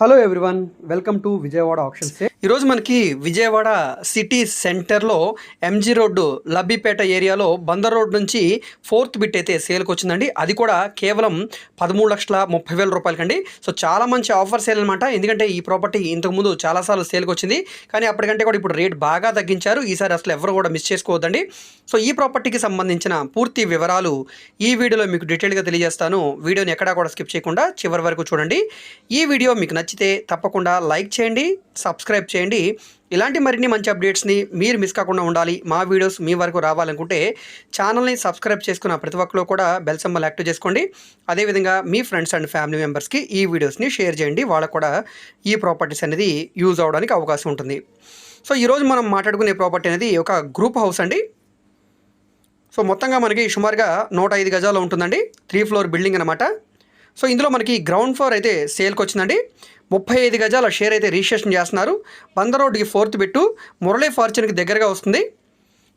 Hello everyone welcome to Vijayawada options ఈరోజు మనకి Vijayawada city సెంటర్లో ఎంజీ రోడ్డు లబ్బిపేట ఏరియాలో బందర్ రోడ్ నుంచి ఫోర్త్ బిట్ అయితే సేల్కి వచ్చిందండి. అది కూడా కేవలం పదమూడు లక్షల ముప్పై వేల రూపాయలకండి. సో చాలా మంచి ఆఫర్ సేల్ అనమాట ఎందుకంటే ఈ ప్రాపర్టీ ఇంతకుముందు చాలాసార్లు సేల్కి వచ్చింది. కానీ అప్పటికంటే కూడా ఇప్పుడు రేట్ బాగా తగ్గించారు. ఈసారి అసలు ఎవరు కూడా మిస్ చేసుకోవద్దండి. సో ఈ ప్రాపర్టీకి సంబంధించిన పూర్తి వివరాలు ఈ వీడియోలో మీకు డీటెయిల్గా తెలియజేస్తాను. వీడియోని ఎక్కడా కూడా స్కిప్ చేయకుండా చివరి వరకు చూడండి. ఈ వీడియో మీకు నచ్చితే తప్పకుండా లైక్ చేయండి సబ్స్క్రైబ్ చేయండి. ఇలాంటి మరిన్ని మంచి అప్డేట్స్ని మీరు మిస్ కాకుండా ఉండాలి. మా వీడియోస్ మీ వరకు రావాలనుకుంటే ఛానల్ని సబ్స్క్రైబ్ చేసుకున్న ప్రతి ఒక్కరు కూడా బెల్ సింబల్ యాక్టివ్ చేసుకోండి. అదేవిధంగా మీ ఫ్రెండ్స్ అండ్ ఫ్యామిలీ మెంబర్స్కి ఈ వీడియోస్ని షేర్ చేయండి. వాళ్ళకు కూడా ఈ ప్రాపర్టీస్ అనేది యూజ్ అవడానికి అవకాశం ఉంటుంది. సో ఈరోజు మనం మాట్లాడుకునే ప్రాపర్టీ అనేది ఒక గ్రూప్ హౌస్ అండి. సో మొత్తంగా మనకి సుమారుగా నూట ఐదు గజాలు ఉంటుందండి. త్రీ ఫ్లోర్ బిల్డింగ్ అనమాట సో ఇందులో మనకి గ్రౌండ్ ఫ్లోర్ అయితే సేల్కి వచ్చిందండి. ముప్పై ఐదు గజాల షేర్ అయితే రిజిస్ట్రేషన్ చేస్తున్నారు. బంద రోడ్డుకి ఫోర్త్ బిట్టు మురళీ ఫార్చ్యూన్కి దగ్గరగా వస్తుంది.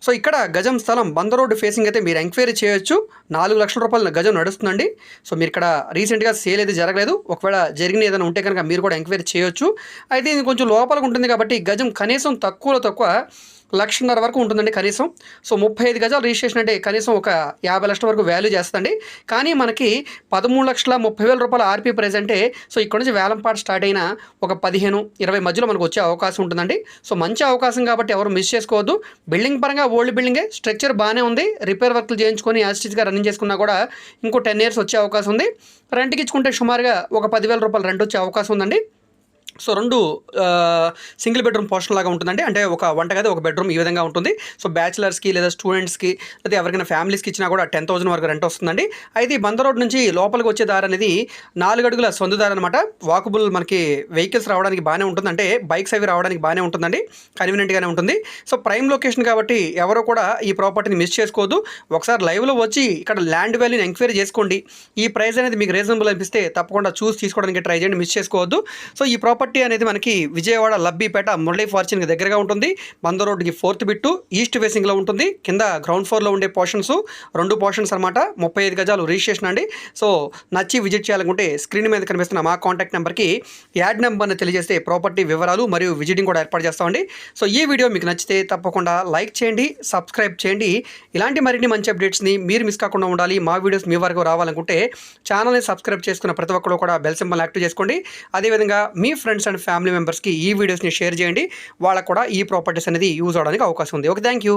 సో ఇక్కడ గజం స్థలం బంద రోడ్డు ఫేసింగ్ అయితే మీరు ఎంక్వైరీ చేయొచ్చు. నాలుగు లక్షల రూపాయల గజం నడుస్తుందండి. సో మీరు ఇక్కడ రీసెంట్గా సేల్ అయితే జరగలేదు. ఒకవేళ జరిగిన ఏదైనా ఉంటే కనుక మీరు కూడా ఎంక్వైరీ చేయొచ్చు. అయితే ఇది కొంచెం లోపలకు ఉంటుంది కాబట్టి గజం కనీసం తక్కువలో తక్కువ లక్షన్నర వరకు ఉంటుందండి కనీసం. సో ముప్పై ఐదు గజాలు రిజిస్ట్రేషన్ అంటే కనీసం ఒక యాభై లక్షల వరకు వాల్యూ చేస్తుందండి. కానీ మనకి పదమూడు లక్షల ముప్పై వేల రూపాయల ఆర్పీ ప్రైజ్ అంటే సో ఇక్కడ నుంచి వేలంపాట స్టార్ట్ అయిన ఒక పదిహేను ఇరవై మధ్యలో మనకు వచ్చే అవకాశం ఉంటుందండి. సో మంచి అవకాశం కాబట్టి ఎవరు మిస్ చేసుకోవద్దు. బిల్డింగ్ పరంగా ఓల్డ్ బిల్డింగే స్ట్రక్చర్ బాగానే ఉంది. రిపేర్ వర్క్లు చేయించుకొని యాస్టిస్గా రన్నింగ్ చేసుకున్నా కూడా ఇంకో టెన్ ఇయర్స్ వచ్చే అవకాశం ఉంది. రెంట్కి ఇచ్చుకుంటే సుమారుగా ఒక పదివేల రూపాయలు రెంట్ వచ్చే అవకాశం ఉందండి. సో రెండు సింగిల్ బెడ్రూమ్ పోర్షన్ లాగా ఉంటుందండి. అంటే ఒక వంటగది ఒక బెడ్రూమ్ ఈ విధంగా ఉంటుంది. సో బ్యాచిలర్స్కి లేదా స్టూడెంట్స్కి లేదా ఎవరికైనా ఫ్యామిలీస్కి ఇచ్చినా కూడా టెన్ థౌసండ్ వరకు రెంట్ వస్తుందండి. అయితే ఈ బంద రోడ్ నుంచి లోపలికి వచ్చే దారి అనేది నాలుగు అడుగుల సొంత దారి అనమాట వాకబుల్ మనకి వెహికల్స్ రావడానికి బాగానే ఉంటుంది. అంటే బైక్స్ అవి రావడానికి బాగానే ఉంటుందండి. కన్వీనియంట్గానే ఉంటుంది. సో ప్రైమ్ లొకేషన్ కాబట్టి ఎవరు కూడా ఈ ప్రాపర్టీని మిస్ చేసుకోవద్దు. ఒకసారి లైవ్లో వచ్చి ఇక్కడ ల్యాండ్ వాల్యూని ఎంక్వైరీ చేసుకోండి. ఈ ప్రైస్ అనేది మీకు రీజనబుల్ అనిపిస్తే తప్పకుండా చూసి తీసుకోవడానికి ట్రై చేయండి. మిస్ చేసుకోవద్దు. సో ఈ ప్రాపర్టీ అనేది మనకి విజయవాడ లబ్బిపేట మురళీ ఫార్చ్యూన్కి దగ్గరగా ఉంటుంది. బంద రోడ్డుకి ఫోర్త్ బిట్టు ఈస్ట్ ఫేసింగ్లో ఉంటుంది. కింద గ్రౌండ్ ఫ్లోర్లో ఉండే పోర్షన్స్ రెండు పోర్షన్స్ అనమాట ముప్పై ఐదు గజాలు రిజిస్ట్రేషన్ అండి. సో నచ్చి విజిట్ చేయాలనుకుంటే స్క్రీన్ మీద కనిపిస్తున్న మా కాంటాక్ట్ నెంబర్కి యాడ్ నెంబర్ని తెలియజేస్తే ప్రాపర్టీ వివరాలు మరియు విజిటింగ్ కూడా ఏర్పాటు చేస్తామండి. సో ఈ వీడియో మీకు నచ్చితే తప్పకుండా లైక్ చేయండి సబ్స్క్రైబ్ చేయండి. ఇలాంటి మరిన్ని మంచి అప్డేట్స్ని మీరు మిస్ కాకుండా ఉండాలి. మా వీడియోస్ మీ వరకు రావాలనుకుంటే ఛానల్ని సబ్స్క్రైబ్ చేసుకున్న ప్రతి ఒక్కరు కూడా బెల్ సింబల్ యాక్టివ్ చేసుకోండి. అదేవిధంగా మీ ఫ్రెండ్స్ అండ్ ఫ్యామిలీ మెంబర్స్కి ఈ వీడియోస్ని షేర్ చేయండి. వాళ్ళకు కూడా ఈ ప్రాపర్టీస్ అనేది యూజ్ అవడానికి అవకాశం ఉంది. Okay thank you